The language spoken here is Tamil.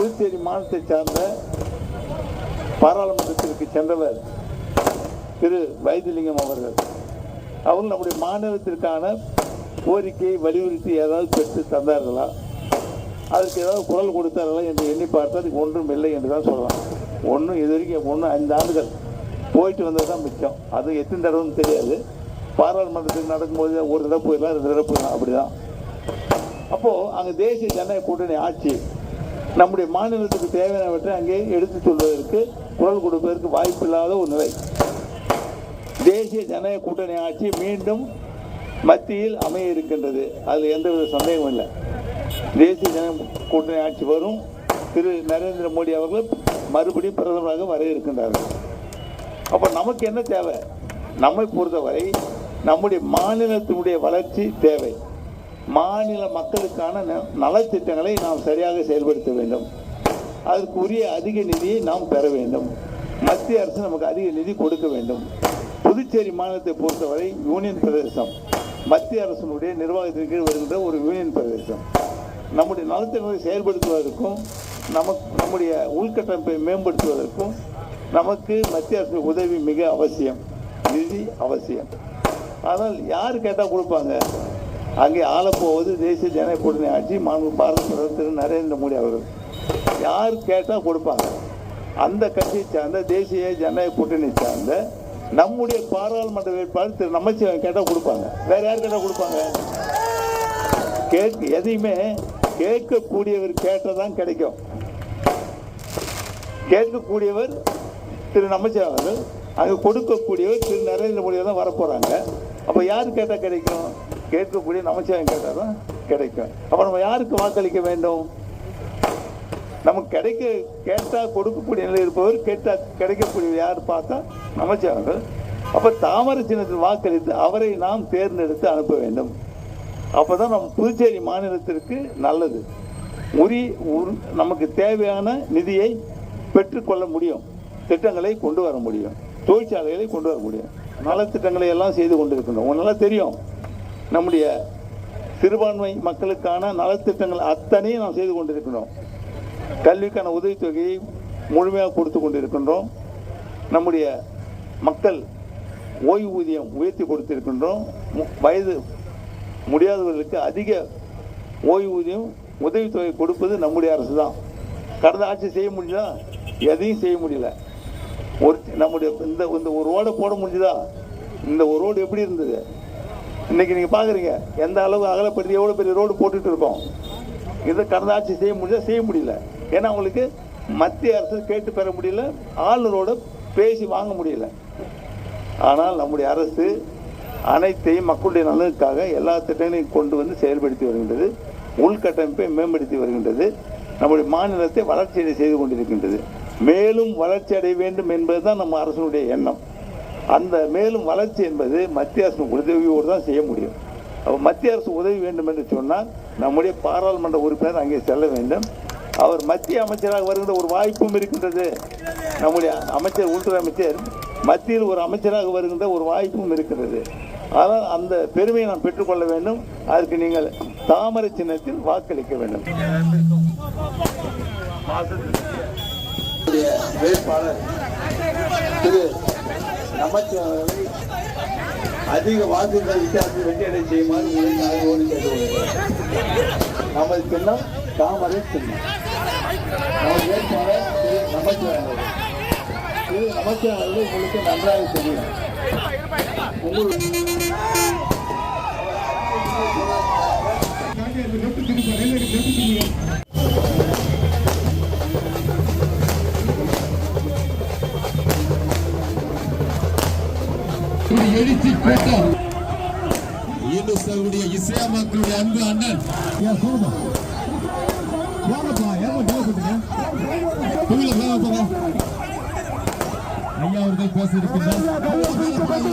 புதுச்சேரி மாநிலத்தை சார்ந்த பாராளுமன்றத்திற்கு சென்றவர் திரு வைத்திலிங்கம் அவர்கள். அவர் நம்முடைய மாநிலத்திற்கான கோரிக்கையை வலியுறுத்தி ஏதாவது பெற்று தந்தார்களா? அதற்கு ஏதாவது குரல் கொடுத்தார்களா என்று எண்ணி பார்த்தால் அதுக்கு ஒன்றும் இல்லை என்று தான் சொல்லலாம். ஒன்றும் இது வரைக்கும் ஒன்றும் ஐந்து ஆண்டுகள் போயிட்டு வந்தது தான் மிச்சம். அது எத்தனை தடவைன்னு தெரியாது. பாராளுமன்றத்துக்கு நடக்கும்போது ஒரு தடவை போயிடலாம் ரெண்டு தடவை போயிடலாம். அப்படிதான். அப்போது அங்கே தேசிய ஜனநாயக கூட்டணி ஆட்சி நம்முடைய மாநிலத்துக்கு தேவையானவற்றை அங்கே எடுத்து சொல்வதற்கு குரல் கொடுப்பதற்கு வாய்ப்பில்லாத ஒரு நிலை. தேசிய ஜனநாயக கூட்டணி ஆட்சி மீண்டும் மத்தியில் அமைய இருக்கின்றது. அதில் எந்தவித சந்தேகமும் இல்லை. தேசிய ஜனநாயக கூட்டணி ஆட்சி வரும். திரு நரேந்திர மோடி அவர்கள் மறுபடியும் பிரதமராக வர இருக்கின்றார்கள் அப்போ நமக்கு என்ன தேவை? நம்மை பொறுத்தவரை நம்முடைய மாநிலத்தினுடைய வளர்ச்சி தேவை. மாநில மக்களுக்கான ந- நலத்திட்டங்களை நாம் சரியாக செயல்படுத்த வேண்டும். அதற்குரிய அதிக நிதியை நாம் பெற வேண்டும். மத்திய அரசு நமக்கு அதிக நிதி கொடுக்க வேண்டும். புதுச்சேரி மாநிலத்தை பொறுத்தவரை யூனியன் பிரதேசம். மத்திய அரசினுடைய நிர்வாகத்தின் கீழ் வருகின்ற ஒரு யூனியன் பிரதேசம். நம்முடைய நலத்திட்டங்களை செயல்படுத்துவதற்கும் நமக்கு நம்முடைய உள்கட்டமைப்பை மேம்படுத்துவதற்கும் நமக்கு மத்திய அரசு உதவி மிக அவசியம். நிதி அவசியம். ஆனால் யார் கேட்டால் கொடுப்பாங்க? அங்கே ஆளப்போவது தேசிய ஜனநாயக கூட்டணி ஆட்சி மாண்பு பாரத பிரதமர் திரு நரேந்திர மோடி அவர்கள். யார் கேட்டால் கொடுப்பாங்க? அந்த கட்சியை சார்ந்த தேசிய ஜனநாயக கூட்டணி சார்ந்த நம்முடைய பாராளுமன்ற வேட்பாளர் திரு நமச்சிவன் கேட்டால் கொடுப்பாங்க. வேற யார் கேட்டால் கொடுப்பாங்க? கேட்க எதையுமே கேட்கக்கூடியவர் கேட்டதான் கிடைக்கும். கேட்கக்கூடியவர் திரு நமச்சிவன் அவர்கள் அங்கே கொடுக்கக்கூடியவர் திரு நரேந்திர மோடி தான் வரப்போறாங்க. அப்போ யார் கேட்டால் கிடைக்கும்? கேட்கக்கூடிய நமச்சிவாயம் கேட்டால் தான் கிடைக்கும். அப்போ நம்ம யாருக்கு வாக்களிக்க வேண்டும்? நமக்கு கிடைக்க கேட்டால் கொடுக்கக்கூடிய நிலை இருப்பவர் கேட்டால் கிடைக்கக்கூடியவர் யார் பார்த்தா நமச்சிவாயர்கள் அப்போ தாமரை சின்னத்தில் வாக்களித்து அவரை நாம் தேர்ந்தெடுத்து அனுப்ப வேண்டும். அப்போ தான் நம்ம புதுச்சேரி மாநிலத்திற்கு நல்லது. உரி நமக்கு தேவையான நிதியை பெற்றுக்கொள்ள முடியும். திட்டங்களை கொண்டு வர முடியும். தொழிற்சாலைகளை கொண்டு வர முடியும். நலத்திட்டங்களை எல்லாம் செய்து கொண்டிருக்கின்றோம். இருக்கணும் நல்லா தெரியும். நம்முடைய சிறுபான்மை மக்களுக்கான நலத்திட்டங்கள் அத்தனையும் நாம் செய்து கொண்டிருக்கிறோம் கல்விக்கான உதவித்தொகையை முழுமையாக கொடுத்து கொண்டிருக்கின்றோம். நம்முடைய மக்கள் ஓய்வூதியம் உயர்த்தி கொடுத்திருக்கின்றோம். வயது முடியாதவர்களுக்கு அதிக ஓய்வூதியம் உதவித்தொகை கொடுப்பது நம்முடைய அரசு தான் கடந்த ஆட்சி செய்ய முடியல எதையும் செய்ய முடியல. ஒரு நம்முடைய இந்த இந்த ஒரு ரோடை போட முடிஞ்சுதா? இந்த ஒரு ரோடு எப்படி இருந்தது? இன்னைக்கு நீங்கள் பார்க்குறீங்க எந்த அளவு அகலப்படுத்தி எவ்வளோ பெரிய ரோடு போட்டுட்டு இருக்கோம். இதை கடந்த ஆட்சி செய்ய முடியல செய்ய முடியல. ஏன்னா அவங்களுக்கு மத்திய அரசு கேட்டு பெற முடியல ஆளுநரோட பேசி வாங்க முடியல. ஆனால் நம்முடைய அரசு அனைத்தையும் மக்களுடைய நலனுக்காக எல்லா திட்டங்களையும் கொண்டு வந்து செயல்படுத்தி வருகின்றது உள்கட்டமைப்பை மேம்படுத்தி வருகின்றது நம்முடைய மாநிலத்தை வளர்ச்சியடை செய்து கொண்டிருக்கின்றது. மேலும் வளர்ச்சி அடைய வேண்டும் என்பதுதான் நம்ம அரசனுடைய எண்ணம். அந்த மேலும் வளர்ச்சி என்பது மத்திய அரசு உதவியோடு தான் செய்ய முடியும். அப்போ மத்திய அரசு உதவி வேண்டும் என்று சொன்னால் நம்முடைய பாராளுமன்ற உறுப்பினர் அங்கே செல்ல வேண்டும். அவர் மத்திய அமைச்சராக வருகின்ற ஒரு வாய்ப்பும் இருக்கின்றது. நம்முடைய அமைச்சர் உள்துறை அமைச்சர் மத்தியில் ஒரு அமைச்சராக வருகின்ற ஒரு வாய்ப்பும் இருக்கிறது ஆனால் அந்த பெருமையை நாம் பெற்றுக்கொள்ள வேண்டும். அதற்கு நீங்கள் தாமரை சின்னத்தில் வாக்களிக்க வேண்டும். வேட்பாளர் நமச்சிவாவை அதிக வாக்குகள் வித்தியாசம் வெற்றியடை செய்யுமாறு உங்களை நாங்களோடு கேட்டுக்கொள்கிறோம். நமது சின்னம் தாமரை சின்னம். நமது வேட்பாளர் திரு திரு அவர்கள் உங்களுக்கு நன்றாக தெரியும். உங்களுக்கு எழுச்சி கூட்டம் இந்துஸ்தானுடைய இஸ்லாமிய மக்களுடைய அன்பு அண்ணன். ஐயா அவர்கள் பேச இருக்கின்றார்